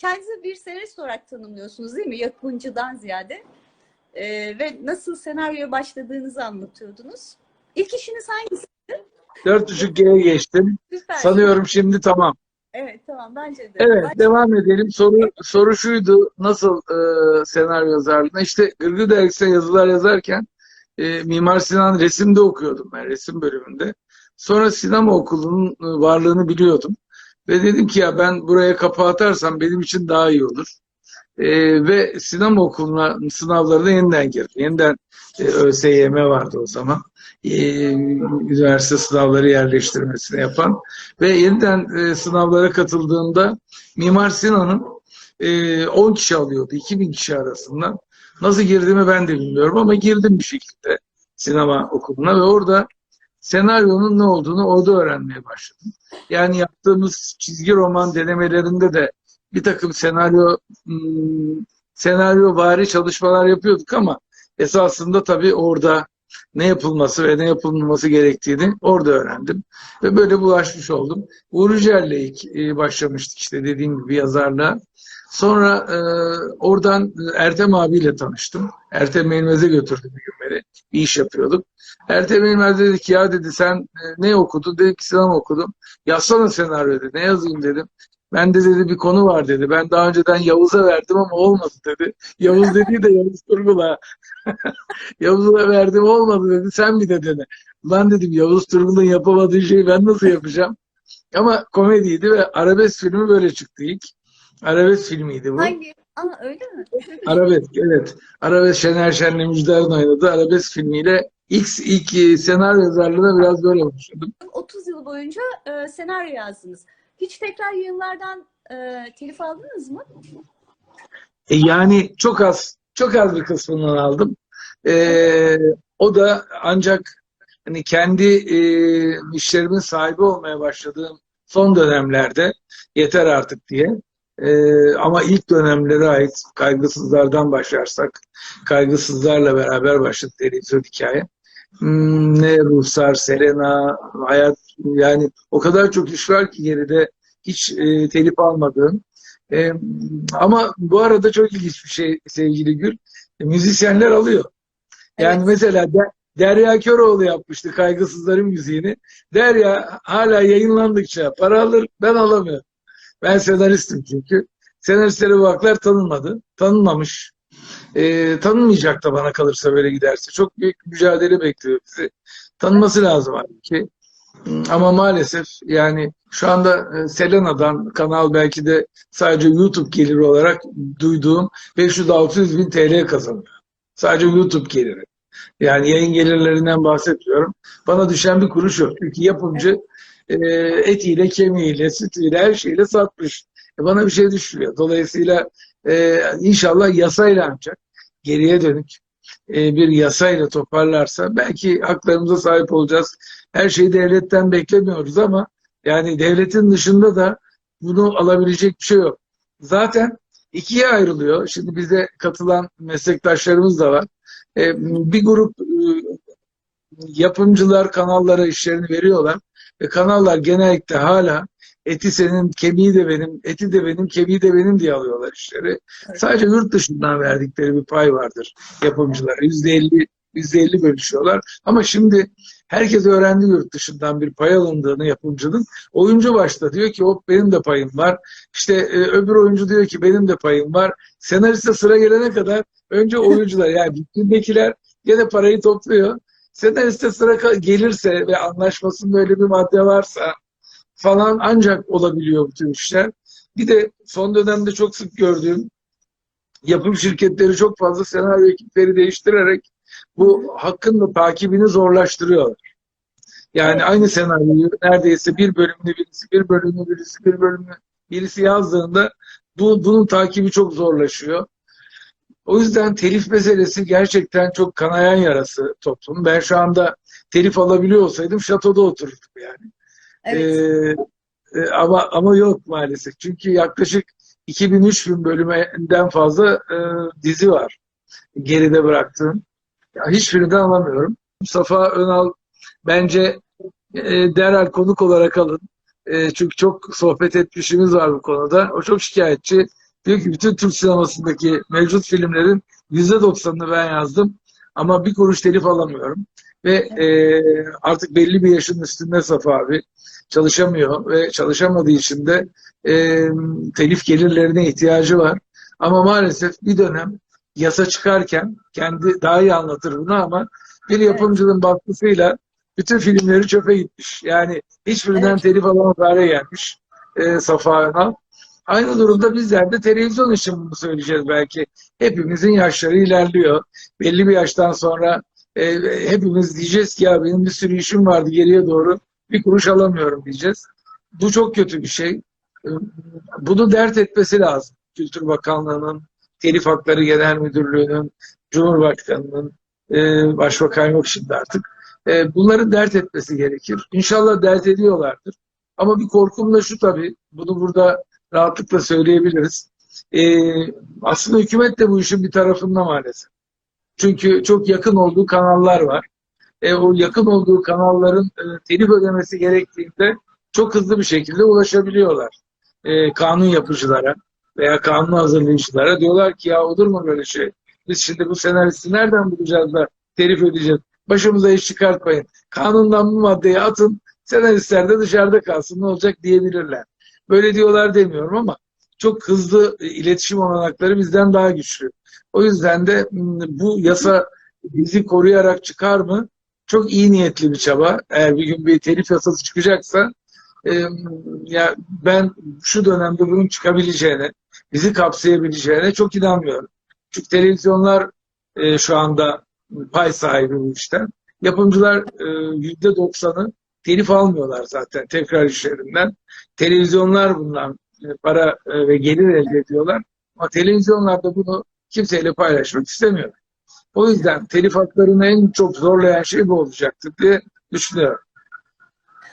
kendinizi bir senarist olarak tanımlıyorsunuz değil mi? Yapımcıdan ziyade. Ee, ve nasıl senaryoya başladığınızı anlatıyordunuz. İlk işiniz hangisi? 4.5G'ye geçtim. Süper. Sanıyorum şimdi tamam. Evet tamam bence de. Evet Baş- devam edelim. Soru soru şuydu. Nasıl e, senaryo yazarlığına? İşte Ürgü Dergisi'ne yazılar yazarken e, Mimar Sinan resimde okuyordum ben resim bölümünde. Sonra sinema okulunun e, varlığını biliyordum. Ve dedim ki ya ben buraya kapı atarsam benim için daha iyi olur. E, ve sinema okuluna sınavlarına yeniden girdim. Yeniden e, ÖSYM vardı o zaman. E, üniversite sınavları yerleştirmesini yapan. Ve yeniden e, sınavlara katıldığımda Mimar Sinan'ın e, 10 kişi alıyordu. 2000 kişi arasından. Nasıl girdiğimi ben de bilmiyorum ama girdim bir şekilde sinema okuluna ve orada senaryonun ne olduğunu orada öğrenmeye başladım. Yani yaptığımız çizgi roman denemelerinde de bir takım senaryo hmm, senaryo vari çalışmalar yapıyorduk ama esasında tabii orada ne yapılması ve ne yapılmaması gerektiğini orada öğrendim. Ve böyle bulaşmış oldum. Uğur Yücel'le e, başlamıştık işte dediğim gibi yazarlığa. Sonra e, oradan Ertem abiyle tanıştım. Ertem Eğilmez'e götürdü bir gün beni. Bir iş yapıyorduk. Ertem Eğilmez dedi ki ya dedi sen e, ne okudun? Dedim ki sinema okudum. Yazsana senaryo dedi. Ne yazayım dedim. Ben de dedi bir konu var dedi. Ben daha önceden Yavuz'a verdim ama olmadı dedi. Yavuz dediği de Yavuz Turgul'a. Yavuz'a verdim olmadı dedi. Sen bir de dene. Lan dedim Yavuz Turgul'un yapamadığı şeyi ben nasıl yapacağım? Ama komediydi ve arabesk filmi böyle çıktı ilk. Arabesk filmiydi bu. Hangi? Aa öyle mi? Arabesk evet. Arabesk Şener Şen'le Müjdar'ın oynadığı Arabesk filmiyle ilk, ilk e, senaryo yazarlığına biraz böyle başladım. 30 yıl boyunca e, senaryo yazdınız. Hiç tekrar yayınlardan e, telif aldınız mı? E, yani çok az, çok az bir kısmından aldım. E, o da ancak hani kendi e, işlerimin sahibi olmaya başladığım son dönemlerde yeter artık diye. E, ama ilk dönemlere ait kaygısızlardan başlarsak, kaygısızlarla beraber başladı televizyon hikaye. Hmm, ne Ruhsar, Selena, hayat yani o kadar çok iş var ki geride hiç e, telif almadığım. E, ama bu arada çok ilginç bir şey sevgili Gül. E, müzisyenler alıyor. Yani Evet. mesela De- Derya Köroğlu yapmıştı Kaygısızların müziğini. Derya hala yayınlandıkça para alır, ben alamıyorum. Ben senaristim çünkü. Senaristlere bu haklar tanınmadı. Tanınmamış. E, tanınmayacak da bana kalırsa böyle giderse. Çok büyük mücadele bekliyor bizi. Tanınması lazım halbuki. Ama maalesef yani şu anda e, Selena'dan kanal belki de sadece YouTube geliri olarak duyduğum 500-600 bin TL kazanıyor. Sadece YouTube geliri. Yani yayın gelirlerinden bahsetmiyorum. Bana düşen bir kuruş yok. Çünkü yapımcı e, etiyle, kemiğiyle, sütüyle, her şeyle satmış. E, bana bir şey düşmüyor. Dolayısıyla e, inşallah yasayla ancak geriye dönük e, bir yasayla toparlarsa belki haklarımıza sahip olacağız. Her şeyi devletten beklemiyoruz ama yani devletin dışında da bunu alabilecek bir şey yok. Zaten ikiye ayrılıyor. Şimdi bize katılan meslektaşlarımız da var. Bir grup yapımcılar kanallara işlerini veriyorlar ve kanallar genellikle hala eti senin, kemiği de benim, eti de benim, kemiği de benim diye alıyorlar işleri. Sadece yurt dışından verdikleri bir pay vardır yapımcılara. Yüzde elli, yüzde elli bölüşüyorlar. Ama şimdi herkes öğrendi yurt dışından bir pay alındığını yapımcının. Oyuncu başta diyor ki hop benim de payım var. İşte e, öbür oyuncu diyor ki benim de payım var. Senariste sıra gelene kadar önce oyuncular yani bütündekiler gene parayı topluyor. Senariste sıra gelirse ve anlaşmasında öyle bir madde varsa falan ancak olabiliyor bu tür işler. Bir de son dönemde çok sık gördüğüm yapım şirketleri çok fazla senaryo ekipleri değiştirerek bu hakkın da takibini zorlaştırıyorlar. Yani aynı senaryoyu neredeyse bir bölümünü birisi, bir bölümünü birisi, bir bölümünü birisi yazdığında bu, bunun takibi çok zorlaşıyor. O yüzden telif meselesi gerçekten çok kanayan yarası toplum. Ben şu anda telif alabiliyor olsaydım şatoda otururdum yani. Evet. Ee, e, ama ama yok maalesef. Çünkü yaklaşık 2000-3000 bölümden fazla e, dizi var geride bıraktığım. Ya, hiçbirinden alamıyorum. Mustafa Önal bence e, derhal konuk olarak alın. E, çünkü çok sohbet etmişimiz var bu konuda. O çok şikayetçi. Diyor ki bütün Türk sinemasındaki mevcut filmlerin %90'ını ben yazdım ama bir kuruş telif alamıyorum. Ve e, artık belli bir yaşın üstünde Safa abi çalışamıyor ve çalışamadığı için de e, telif gelirlerine ihtiyacı var. Ama maalesef bir dönem yasa çıkarken kendi daha iyi anlatır bunu ama bir yapımcının baskısıyla bütün filmleri çöpe gitmiş. Yani hiçbirinden Evet. telif alamaz hale gelmiş e, Safa Önal. Aynı durumda bizler de televizyon için bunu söyleyeceğiz belki. Hepimizin yaşları ilerliyor. Belli bir yaştan sonra e, hepimiz diyeceğiz ki ya benim bir sürü işim vardı geriye doğru bir kuruş alamıyorum diyeceğiz. Bu çok kötü bir şey. E, Bunu dert etmesi lazım. Kültür Bakanlığı'nın, Telif Hakları Genel Müdürlüğü'nün, Cumhurbaşkanı'nın, e, Başbakan yok şimdi artık. E, Bunların dert etmesi gerekir. İnşallah dert ediyorlardır. Ama bir korkum da şu tabii, bunu burada rahatlıkla söyleyebiliriz. E, aslında hükümet de bu işin bir tarafında maalesef. Çünkü çok yakın olduğu kanallar var. E, o yakın olduğu kanalların e, telif ödemesi gerektiğinde çok hızlı bir şekilde ulaşabiliyorlar. E, kanun yapıcılara veya kanun hazırlayıcılara diyorlar ki ya olur mu böyle şey? Biz şimdi bu senaristi nereden bulacağız da telif ödeyeceğiz? Başımıza iş çıkartmayın. Kanundan bu maddeyi atın. Senaristler de dışarıda kalsın ne olacak diyebilirler. Böyle diyorlar demiyorum ama çok hızlı iletişim olanakları bizden daha güçlü. O yüzden de m, bu yasa bizi koruyarak çıkar mı? Çok iyi niyetli bir çaba. Eğer bir gün bir telif yasası çıkacaksa e, ya ben şu dönemde bunun çıkabileceğine, bizi kapsayabileceğine çok inanmıyorum. Çünkü televizyonlar e, şu anda pay sahibi bu işten. Yapımcılar e, yüzde doksanı telif almıyorlar zaten tekrar işlerinden. Televizyonlar bundan e, para e, ve gelir elde ediyorlar. Ama televizyonlar da bunu kimseyle paylaşmak istemiyor. O yüzden telif haklarını en çok zorlayan şey bu olacaktır diye düşünüyorum.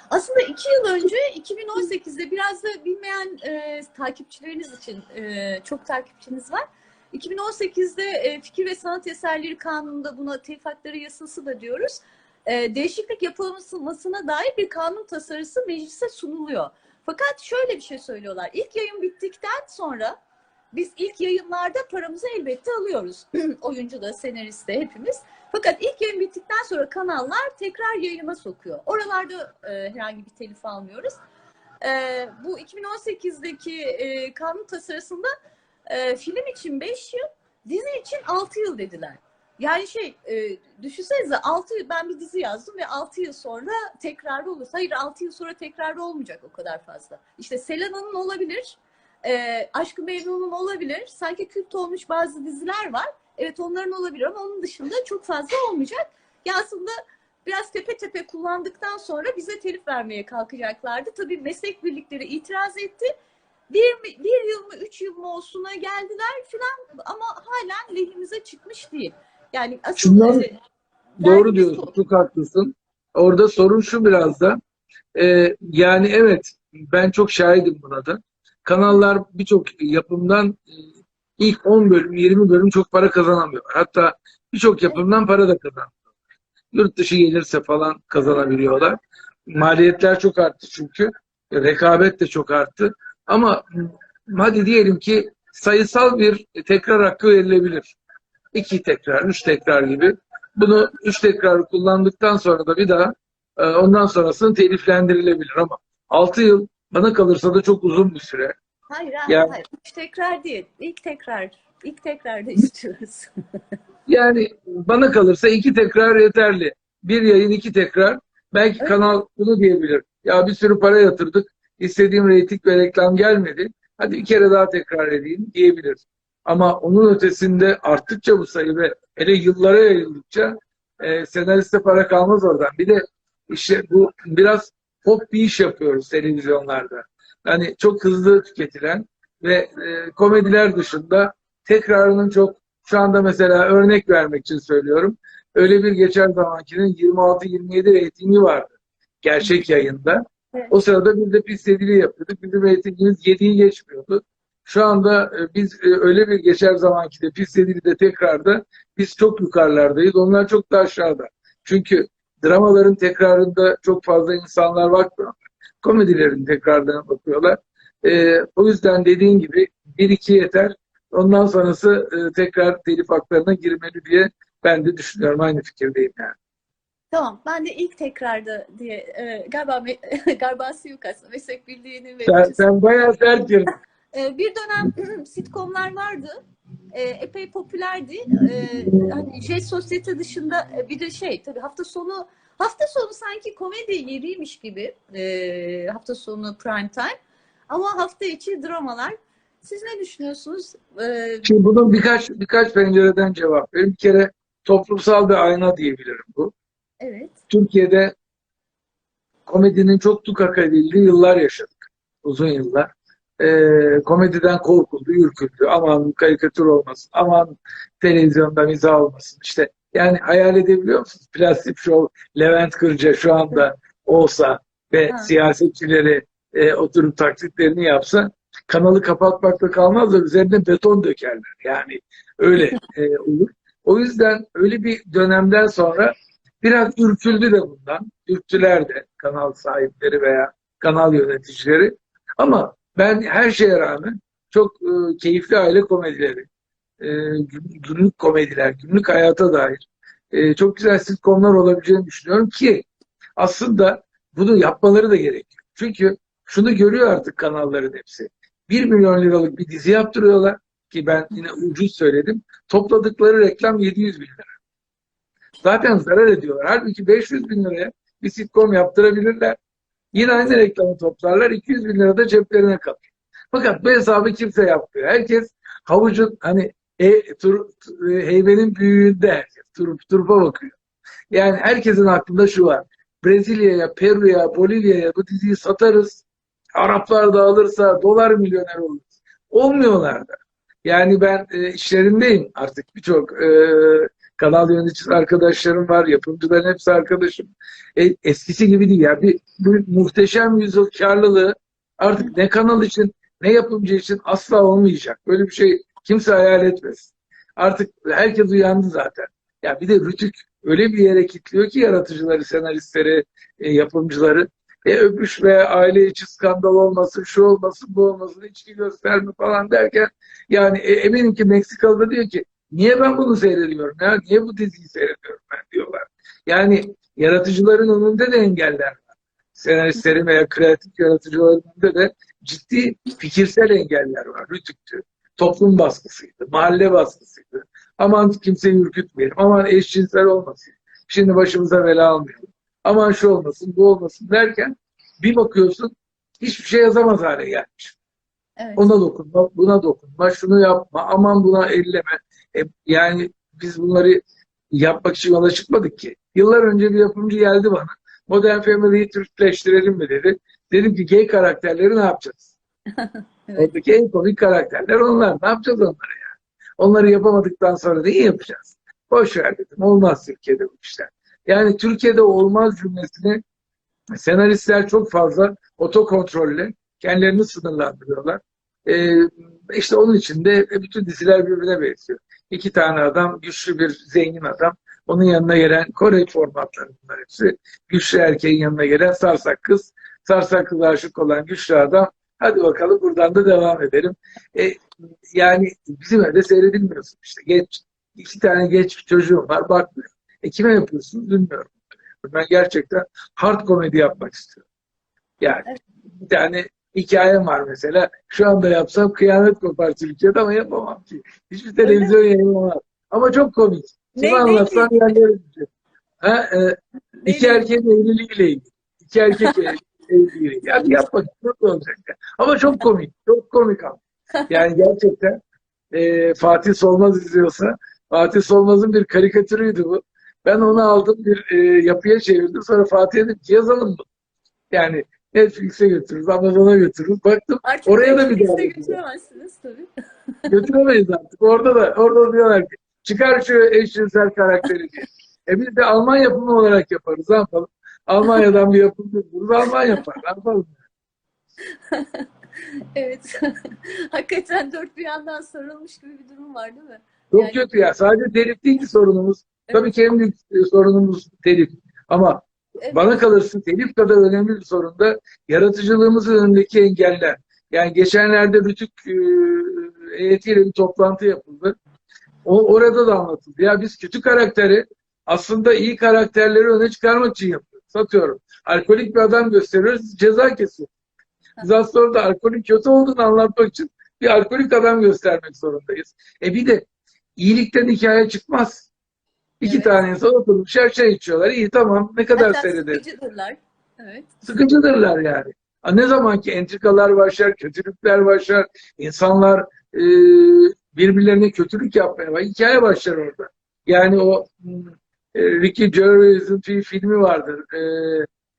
Aslında iki yıl önce 2018'de biraz da bilmeyen e, takipçileriniz için e, çok takipçiniz var. 2018'de e, fikir ve sanat eserleri kanununda buna telif hakları yasası da diyoruz. E, değişiklik yapılmasına dair bir kanun tasarısı meclise sunuluyor. Fakat şöyle bir şey söylüyorlar. İlk yayın bittikten sonra biz ilk yayınlarda paramızı elbette alıyoruz. Oyuncu da, senarist de hepimiz. Fakat ilk yayın bittikten sonra kanallar tekrar yayına sokuyor. Oralarda e, herhangi bir telif almıyoruz. E, bu 2018'deki e, kanun tasarısında e, film için 5 yıl, dizi için 6 yıl dediler. Yani şey, e, düşünsenize 6 yıl, ben bir dizi yazdım ve 6 yıl sonra tekrarı olur. Hayır 6 yıl sonra tekrarı olmayacak o kadar fazla. İşte Selena'nın olabilir, e, Aşkı Memnun'un olabilir. Sanki kült olmuş bazı diziler var. Evet onların olabilir ama onun dışında çok fazla olmayacak. Ya aslında biraz tepe tepe kullandıktan sonra bize telif vermeye kalkacaklardı. Tabii meslek birlikleri itiraz etti. Bir, bir yıl mı, üç yıl mı olsuna geldiler filan ama halen lehimize çıkmış değil. Yani asıl Şundan- e, Doğru diyorsun, çok haklısın. Orada sorun şu biraz da. e, yani evet, ben çok şahidim buna da. Kanallar birçok yapımdan e, ilk 10 bölüm, 20 bölüm çok para kazanamıyor. Hatta birçok yapımdan para da kazanmıyor. Yurt dışı gelirse falan kazanabiliyorlar. Maliyetler çok arttı çünkü. Rekabet de çok arttı. Ama hadi diyelim ki sayısal bir tekrar hakkı verilebilir. İki tekrar, üç tekrar gibi. Bunu üç tekrar kullandıktan sonra da bir daha e, ondan sonrasını teliflendirilebilir ama 6 yıl bana kalırsa da çok uzun bir süre. Hayır, hayır, Yani- hayır. Üç tekrar değil. İlk tekrar. İlk tekrarda istiyoruz. Yani bana kalırsa iki tekrar yeterli. Bir yayın iki tekrar. Belki Evet. kanal bunu diyebilir. Ya bir sürü para yatırdık. İstediğim reyting ve reklam gelmedi. Hadi bir kere daha tekrar edeyim diyebilir. Ama onun ötesinde arttıkça bu sayı ve hele yıllara yayıldıkça e, senariste para kalmaz oradan. Bir de işte bu biraz pop bir iş yapıyoruz televizyonlarda. Yani çok hızlı tüketilen ve e, komediler dışında tekrarının çok şu anda mesela örnek vermek için söylüyorum. Öyle bir geçen zamankinin 26-27 reytingi vardı. Gerçek yayında. Evet. O sırada biz de pis yedili yapıyorduk. Bizim reytingimiz 7'yi geçmiyordu. Şu anda e, biz e, öyle bir geçer zamanki de pis de tekrarda biz çok yukarılardayız. Onlar çok da aşağıda. Çünkü dramaların tekrarında çok fazla insanlar bakmıyor. Komedilerin tekrarlarına bakıyorlar. E, o yüzden dediğin gibi bir iki yeter. Ondan sonrası e, tekrar telif haklarına girmeli diye ben de düşünüyorum. Aynı fikirdeyim yani. Tamam. Ben de ilk tekrarda diye e, galiba garbası yok aslında. Meslek birliğinin ve Sen, sen bayağı sert girdin. E, bir dönem sitcomlar vardı. E, epey popülerdi. E, hani Jet Sosyete dışında e, bir de şey tabii hafta sonu hafta sonu sanki komedi yeriymiş gibi. E, hafta sonu prime time. Ama hafta içi dramalar. Siz ne düşünüyorsunuz? E, Şimdi bunun birkaç birkaç pencereden cevap vereyim. Bir kere toplumsal bir ayna diyebilirim bu. evet. Türkiye'de komedinin çok tukaka edildiği yıllar yaşadık. Uzun yıllar. Ee, komediden korkuldu, ürküldü. Aman karikatür olmasın, aman televizyonda mizah olmasın. İşte yani hayal edebiliyor musunuz? Plastik Show, Levent Kırca şu anda olsa ve Ha. siyasetçileri e, oturup taklitlerini yapsa kanalı kapatmakla kalmaz da üzerine beton dökerler. Yani öyle e, olur. O yüzden öyle bir dönemden sonra biraz ürküldü de bundan. Ürktüler de kanal sahipleri veya kanal yöneticileri. Ama ben her şeye rağmen çok e, keyifli aile komedileri, e, gün- günlük komediler, günlük hayata dair e, çok güzel sitcomlar olabileceğini düşünüyorum ki aslında bunu yapmaları da gerekiyor. Çünkü şunu görüyor artık kanalların hepsi. 1 milyon liralık bir dizi yaptırıyorlar ki ben yine ucuz söyledim. Topladıkları reklam 700 bin lira. Zaten zarar ediyorlar. Halbuki 500 bin liraya bir sitcom yaptırabilirler. Yine aynı reklamı toplarlar. 200 bin lira da ceplerine kalır. Fakat bu hesabı kimse yapmıyor. Herkes havucun hani e, tur, e, heybenin büyüğünde herkes. Turup, turupa bakıyor. Yani herkesin aklında şu var. Brezilya'ya, Peru'ya, Bolivya'ya bu diziyi satarız. Araplar da alırsa dolar milyoner oluruz. Olmuyorlar da. Yani ben e, işlerindeyim artık birçok e, kanal yöneticisi arkadaşlarım var, yapımcıların hepsi arkadaşım. E, eskisi gibi değil. Yani bir, bir muhteşem yüzyıl karlılığı artık ne kanal için ne yapımcı için asla olmayacak. Böyle bir şey kimse hayal etmesin. Artık herkes uyandı zaten. Ya bir de Rütük öyle bir yere kilitliyor ki yaratıcıları, senaristleri, e, yapımcıları. E, öpüş ve aile içi skandal olmasın, şu olmasın, bu olmasın, içki gösterme falan derken yani e, eminim ki Meksikalı da diyor ki niye ben bunu seyrediyorum ya? Niye bu diziyi seyrediyorum ben diyorlar. Yani yaratıcıların önünde de engeller var. Senaristlerin veya kreatif yaratıcıların önünde de ciddi fikirsel engeller var. Rütüktü. Toplum baskısıydı. Mahalle baskısıydı. Aman kimseyi ürkütmeyelim. Aman eşcinsel olmasın. Şimdi başımıza bela almayalım. Aman şu olmasın, bu olmasın derken bir bakıyorsun hiçbir şey yazamaz hale gelmiş. Evet. Ona dokunma, buna dokunma, şunu yapma, aman buna elleme. E, yani biz bunları yapmak için yola çıkmadık ki. Yıllar önce bir yapımcı geldi bana. Modern Family'yi Türkleştirelim mi dedi. Dedim ki gay karakterleri ne yapacağız? Evet. Oradaki en komik karakterler onlar. Ne yapacağız onları yani? Onları yapamadıktan sonra neyi yapacağız? Boş ver dedim. Olmaz Türkiye'de bu işler. Yani Türkiye'de olmaz cümlesini senaristler çok fazla otokontrolle kendilerini sınırlandırıyorlar. Ee, işte onun için de bütün diziler birbirine benziyor. İki tane adam, güçlü bir zengin adam. Onun yanına gelen Kore formatları bunlar hepsi. Güçlü erkeğin yanına gelen sarsak kız. Sarsak kıza aşık olan güçlü adam. Hadi bakalım buradan da devam edelim. E, yani bizim evde seyredilmiyorsun işte. Geç, iki tane genç bir çocuğum var bakmıyor. E kime yapıyorsun bilmiyorum. Ben gerçekten hard komedi yapmak istiyorum. Yani bir tane hikayem var mesela. Şu anda yapsam kıyamet kopar Türkiye'de ama yapamam ki. Hiçbir televizyon yayınlamam. Ama çok komik. Kime Ne- anlatsam yerlere düşecek. Ha, e, iki Neydi? erkeğin evliliğiyle ilgili. İki erkek ev- evliliği. Yani yapmak nasıl olacak? ya? Ama çok komik. Çok komik ama. Yani gerçekten e, Fatih Solmaz izliyorsa Fatih Solmaz'ın bir karikatürüydü bu. Ben onu aldım bir e, yapıya çevirdim. Sonra Fatih'e dedim yazalım mı? Yani Netflix'e götürürüz, Amazon'a götürürüz. Baktım Artık Oraya da bir daha götüremezsiniz tabii. götüremeyiz artık. Orada da orada da diyorlar ki çıkar şu eşcinsel karakteri diye. E biz de Alman yapımı olarak yaparız. Ne yapalım? Almanya'dan bir yapım buluruz. Alman yapar. Ne yapalım? Evet. Hakikaten dört bir yandan sarılmış gibi bir durum var değil mi? Çok Yani- kötü ya. Sadece telif değil ki sorunumuz. Tabii ki en büyük sorunumuz telif. Ama Evet. bana kalırsa telif kadar önemli bir sorun da yaratıcılığımızın önündeki engeller. Yani geçenlerde Rütük e, heyetiyle bir toplantı yapıldı. O, orada da anlatıldı. Ya biz kötü karakteri aslında iyi karakterleri öne çıkarmak için yapıyoruz. Satıyorum. Alkolik bir adam gösteriyoruz, ceza kesiyor. Biz aslında orada alkolün kötü olduğunu anlatmak için bir alkolik adam göstermek zorundayız. E bir de iyilikten hikaye çıkmaz. İki Evet. tane insan oturmuş her şey içiyorlar. İyi tamam ne kadar Hatta seyrederiz. sıkıcıdırlar. Evet. Sıkıcıdırlar yani. Ne zaman ki entrikalar başlar, kötülükler başlar, insanlar e, birbirlerine kötülük yapmaya başlar. Hikaye başlar orada. Yani o e, Ricky Gervais'in bir filmi vardır. e,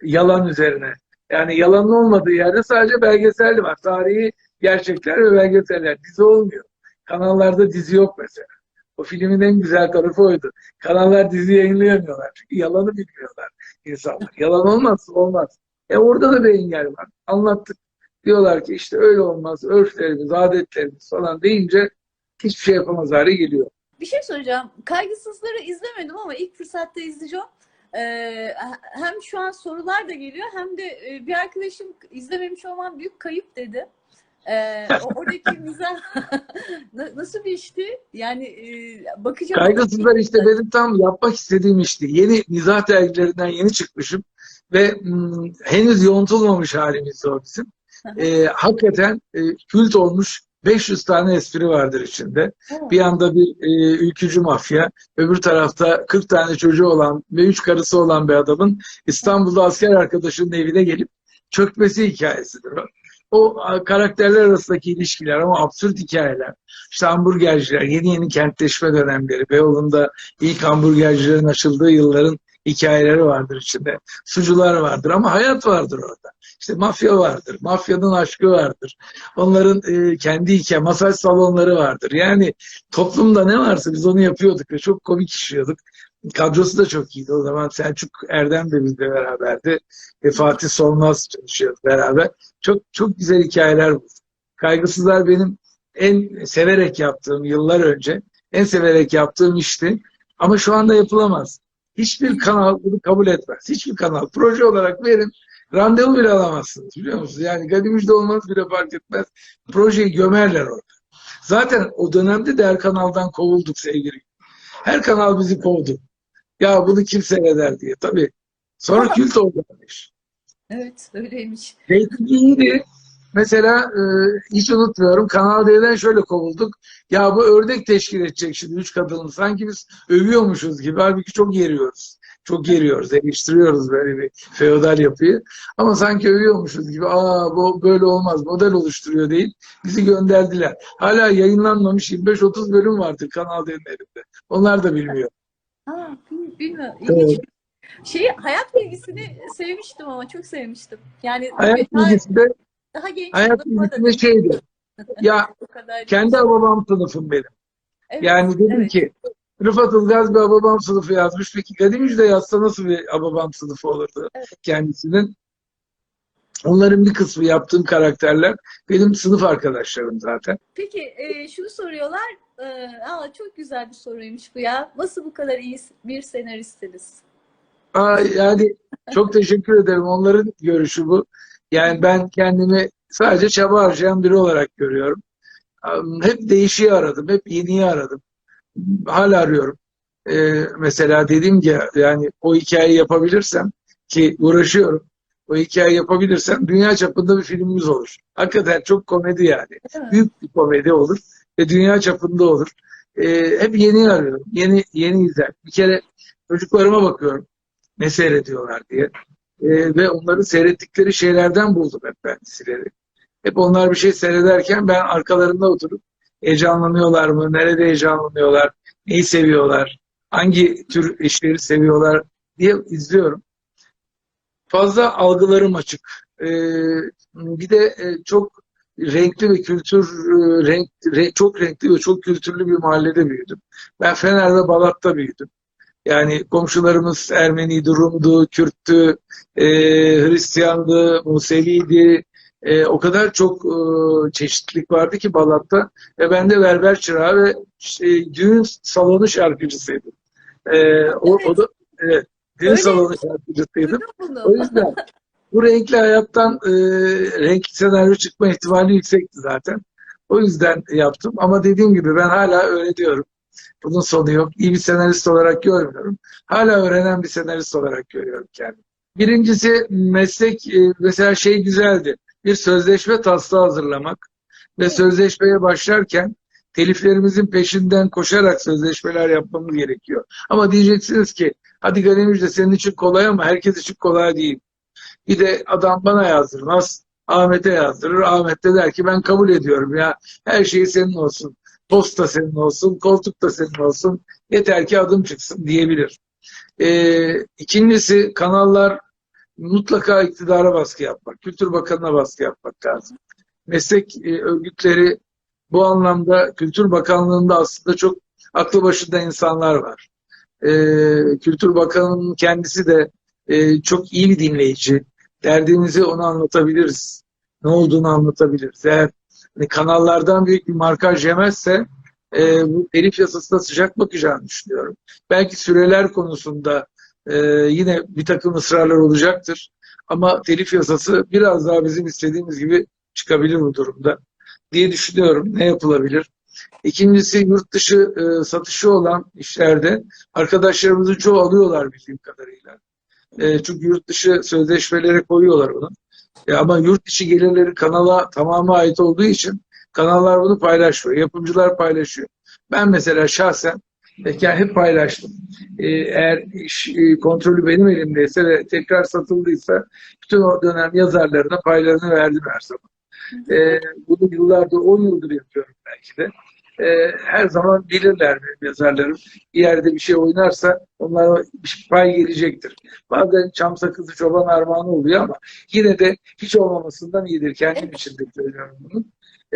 yalan üzerine. Yani yalanın olmadığı yerde sadece belgeselli var. Tarihi gerçekler ve belgeseller. Dizi olmuyor. Kanallarda dizi yok mesela. O filmin en güzel tarafı oydu. Kanallar dizi yayınlayamıyorlar. Çünkü yalanı bilmiyorlar insanlar. Yalan olmaz, olmaz. E orada da bir engel var. Anlattık. Diyorlar ki işte öyle olmaz, örflerimiz, adetlerimiz falan deyince hiçbir şey yapamaz hale geliyor. Bir şey soracağım. Kaygısızları izlemedim ama ilk fırsatta izleyeceğim. Ee, hem şu an sorular da geliyor hem de e, bir arkadaşım izlememiş olmam büyük kayıp dedi. Ee, oradaki mizah Na- nasıl bir işti? Yani e, bakacağım. Kaygısızlar işte benim tam yapmak istediğim işti. Yeni mizah dergilerinden yeni çıkmışım ve hmm, henüz yontulmamış halimizde o bizim. E, hakikaten e, kült olmuş 500 tane espri vardır içinde. Ha, Bir yanda bir e, ülkücü mafya, öbür tarafta 40 tane çocuğu olan ve 3 karısı olan bir adamın İstanbul'da asker arkadaşının evine gelip çökmesi hikayesidir o. O karakterler arasındaki ilişkiler ama absürt hikayeler. İşte hamburgerciler, yeni yeni kentleşme dönemleri, Beyoğlu'nda ilk hamburgercilerin açıldığı yılların hikayeleri vardır içinde. Sucular vardır ama hayat vardır orada. İşte mafya vardır, mafyanın aşkı vardır. Onların e, kendi hikaye, masaj salonları vardır. Yani toplumda ne varsa biz onu yapıyorduk ve çok komik işliyorduk. Kadrosu da çok iyiydi o zaman. Selçuk Erdem de bizle beraberdi. Ve Fatih Solmaz çalışıyordu beraber. Çok çok güzel hikayeler bu. Kaygısızlar benim en severek yaptığım yıllar önce en severek yaptığım işti. Ama şu anda yapılamaz. Hiçbir kanal bunu kabul etmez. Hiçbir kanal. Proje olarak verin. Randevu bile alamazsınız biliyor musunuz? Yani Gadimüjde olmanız bile fark etmez. Projeyi gömerler orada. Zaten o dönemde de her kanaldan kovulduk sevgili. Her kanal bizi kovdu. Ya bunu kim seyreder diye. Tabii. Sonra kült oldu. iş. Evet öyleymiş. Reyting iyiydi. Mesela e, hiç unutmuyorum. Kanal D'den şöyle kovulduk. Ya bu ördek teşkil edecek şimdi üç kadını. Sanki biz övüyormuşuz gibi. Halbuki çok yeriyoruz. Çok geriyoruz. Eleştiriyoruz böyle bir feodal yapıyı. Ama sanki övüyormuşuz gibi. Aa bu böyle olmaz. Model oluşturuyor değil. Bizi gönderdiler. Hala yayınlanmamış 25-30 bölüm vardır Kanal D'nin elinde. Onlar da bilmiyor. Bilmiyorum. Evet. Şeyi, hayat bilgisini sevmiştim ama çok sevmiştim. Yani Hayat daha, bilgisi de daha genç hayat bilgisi de şeydi. Ya kendi babam sınıfım benim. Evet, Yani dedim evet. ki Rıfat Ilgaz bir Ababam sınıfı yazmış. Peki Kadim Yüce yazsa nasıl bir Ababam sınıfı olurdu Evet. kendisinin? Onların bir kısmı yaptığım karakterler benim sınıf arkadaşlarım zaten. Peki e, şunu soruyorlar. E, aa, çok güzel bir soruymuş bu ya. Nasıl bu kadar iyi bir senaristsiniz? Aa, yani çok teşekkür ederim. Onların görüşü bu. Yani ben kendimi sadece çaba harcayan biri olarak görüyorum. Hep değişiği aradım. Hep yeniyi aradım. Hala arıyorum. Ee, mesela dediğim ki yani o hikayeyi yapabilirsem ki uğraşıyorum. O hikayeyi yapabilirsem dünya çapında bir filmimiz olur. Hakikaten çok komedi yani. Büyük bir komedi olur ve dünya çapında olur. Ee, hep yeni arıyorum. Yeni yeni izler. Bir kere çocuklarıma bakıyorum. Ne seyrediyorlar diye. Ee, ve onların seyrettikleri şeylerden buldum hep ben dizileri. Hep onlar bir şey seyrederken ben arkalarında oturup heyecanlanıyorlar mı? Nerede heyecanlanıyorlar? Neyi seviyorlar? Hangi tür işleri seviyorlar diye izliyorum. Fazla algılarım açık. Ee, bir de e, çok renkli ve kültür e, renk, re- çok renkli ve çok kültürlü bir mahallede büyüdüm. Ben Fener'de Balat'ta büyüdüm. Yani komşularımız Ermeniydi, Rum'du, Kürt'tü, e, Hristiyandı, Museviydi. E, o kadar çok e, çeşitlilik vardı ki Balat'ta. Ve ben de berber çırağı ve şey, düğün salonu şarkıcısıydım. E, o, o da evet, düğün Öyle. salonu şarkıcısıydım. O yüzden Bu renkli hayattan e, renkli senaryo çıkma ihtimali yüksekti zaten. O yüzden yaptım. Ama dediğim gibi ben hala öğreniyorum. Bunun sonu yok. İyi bir senarist olarak görmüyorum. Hala öğrenen bir senarist olarak görüyorum kendimi. Birincisi meslek e, mesela şey güzeldi. Bir sözleşme taslağı hazırlamak ve sözleşmeye başlarken teliflerimizin peşinden koşarak sözleşmeler yapmamız gerekiyor. Ama diyeceksiniz ki hadi Gani Müjde senin için kolay ama herkes için kolay değil. Bir de adam bana yazdırmaz. Ahmet'e yazdırır. Ahmet de der ki ben kabul ediyorum ya. Her şey senin olsun. Posta senin olsun. Koltuk da senin olsun. Yeter ki adım çıksın diyebilir. Ee, ikincisi kanallar mutlaka iktidara baskı yapmak. Kültür Bakanı'na baskı yapmak lazım. Meslek e, örgütleri bu anlamda Kültür Bakanlığı'nda aslında çok aklı başında insanlar var. Ee, Kültür Bakanı'nın kendisi de e, çok iyi bir dinleyici. Derdimizi ona anlatabiliriz. Ne olduğunu anlatabiliriz. Eğer hani kanallardan büyük bir markaj yemezse e, bu telif yasasına sıcak bakacağını düşünüyorum. Belki süreler konusunda e, yine bir takım ısrarlar olacaktır. Ama telif yasası biraz daha bizim istediğimiz gibi çıkabilir bu durumda diye düşünüyorum. Ne yapılabilir? İkincisi yurt dışı e, satışı olan işlerde arkadaşlarımızın çoğu alıyorlar bildiğim kadarıyla. E, çünkü yurt dışı sözleşmelere koyuyorlar bunu. E, ama yurt dışı gelirleri kanala tamamı ait olduğu için kanallar bunu paylaşıyor. Yapımcılar paylaşıyor. Ben mesela şahsen e, hep paylaştım. Eğer iş e, kontrolü benim elimdeyse ve tekrar satıldıysa bütün o dönem yazarlarına paylarını verdim her zaman. E, bunu yıllardır, 10 yıldır yapıyorum belki de. E, her zaman bilirler yazarlarım. Bir yerde bir şey oynarsa onlara bir pay gelecektir. Bazen çam sakızı çoban armağanı oluyor ama yine de hiç olmamasından iyidir. Kendim için de söylüyorum bunu.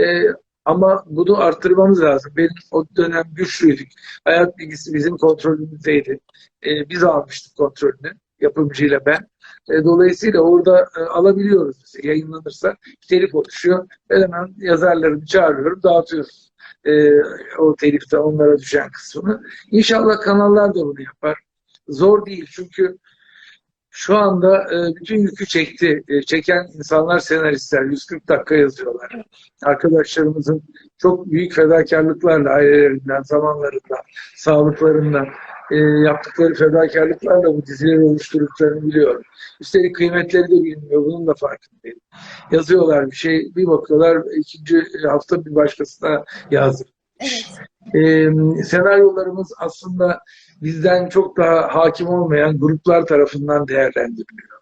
E, ama bunu arttırmamız lazım. Benim o dönem güçlüydük. Hayat bilgisi bizim kontrolümüzdeydi. E, biz almıştık kontrolünü yapımcıyla ben. E, dolayısıyla orada e, alabiliyoruz. Yayınlanırsa telif oluşuyor. Ben hemen yazarlarımı çağırıyorum, dağıtıyoruz. E, o telifte onlara düşen kısmını. İnşallah kanallar da bunu yapar. Zor değil çünkü şu anda bütün yükü çekti. Çeken insanlar senaristler. 140 dakika yazıyorlar. Arkadaşlarımızın çok büyük fedakarlıklarla ailelerinden, zamanlarından, sağlıklarından e, yaptıkları fedakarlıklarla bu dizileri oluşturduklarını biliyorum. Üstelik kıymetleri de bilmiyor. Bunun da farkındayım. Yazıyorlar bir şey, bir bakıyorlar ikinci hafta bir başkasına yazdı. Evet. Ee, senaryolarımız aslında bizden çok daha hakim olmayan gruplar tarafından değerlendiriliyor.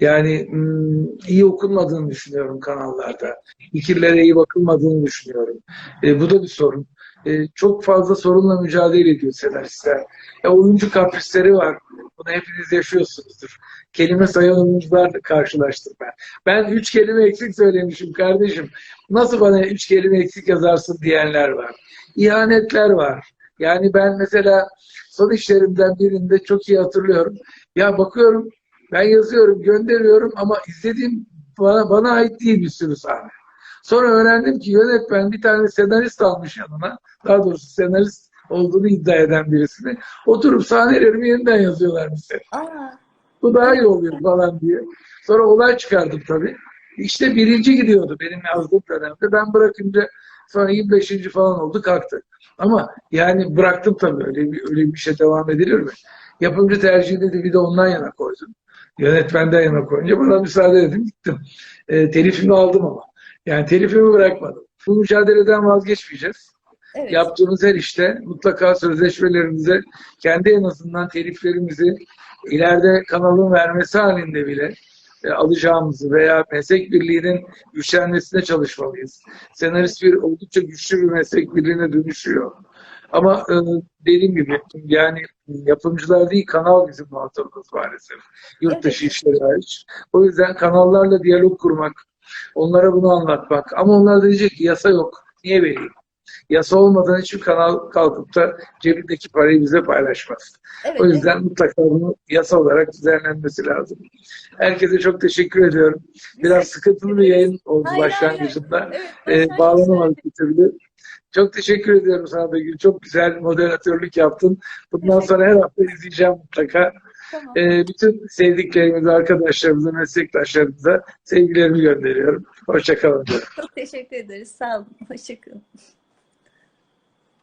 Yani hmm, iyi okunmadığını düşünüyorum kanallarda. Fikirlere iyi bakılmadığını düşünüyorum. Ee, bu da bir sorun. Ee, çok fazla sorunla mücadele ediyor senaristler. E, oyuncu kaprisleri var. Bunu hepiniz yaşıyorsunuzdur. Kelime sayan oyuncularla karşılaştım ben. Ben üç kelime eksik söylemişim kardeşim. Nasıl bana üç kelime eksik yazarsın diyenler var. İhanetler var. Yani ben mesela son işlerimden birinde çok iyi hatırlıyorum. Ya bakıyorum ben yazıyorum, gönderiyorum ama izlediğim bana, bana ait değil bir sürü sahne. Sonra öğrendim ki yönetmen bir tane senarist almış yanına. Daha doğrusu senarist olduğunu iddia eden birisini. Oturup sahnelerimi yeniden yazıyorlar bize. Bu daha iyi oluyor falan diye. Sonra olay çıkardım tabii. İşte birinci gidiyordu benim yazdığım dönemde. Ben bırakınca sonra 25. falan oldu kalktı. Ama yani bıraktım tabii öyle bir, öyle bir şey devam edilir mi? Yapımcı tercihinde de bir de ondan yana koydum. Yönetmenden yana koyunca bana müsaade edin gittim. E, telifimi aldım ama. Yani telifimi bırakmadım. Bu mücadeleden vazgeçmeyeceğiz. evet. Yaptığımız her işte mutlaka sözleşmelerimize kendi en azından teliflerimizi ileride kanalın vermesi halinde bile e, alacağımızı veya meslek birliğinin güçlenmesine çalışmalıyız. Senarist bir oldukça güçlü bir meslek birliğine dönüşüyor. Ama e, dediğim gibi yani yapımcılar değil kanal bizim muhatabımız maalesef. Yurt dışı işleri hariç. O yüzden kanallarla diyalog kurmak, onlara bunu anlatmak. Ama onlar diyecek ki yasa yok. Niye vereyim? Yasa olmadan hiçbir kanal kalkıp da cebindeki parayı bize paylaşmaz. Evet, O yüzden mutlaka bunu yasa olarak düzenlenmesi lazım. Herkese çok teşekkür ediyorum. Biraz sıkıntılı bir yayın oldu Hayır, hayır, başlangıcında. evet, Ee, bağlanamadık bir türlü. Çok teşekkür ediyorum sana Begül. Çok güzel moderatörlük yaptın. Bundan sonra her hafta izleyeceğim mutlaka. Tamam. Ee, bütün sevdiklerimize, arkadaşlarımıza, meslektaşlarımıza sevgilerimi gönderiyorum. Hoşçakalın. Çok teşekkür ederiz. Sağ olun. Hoşçakalın.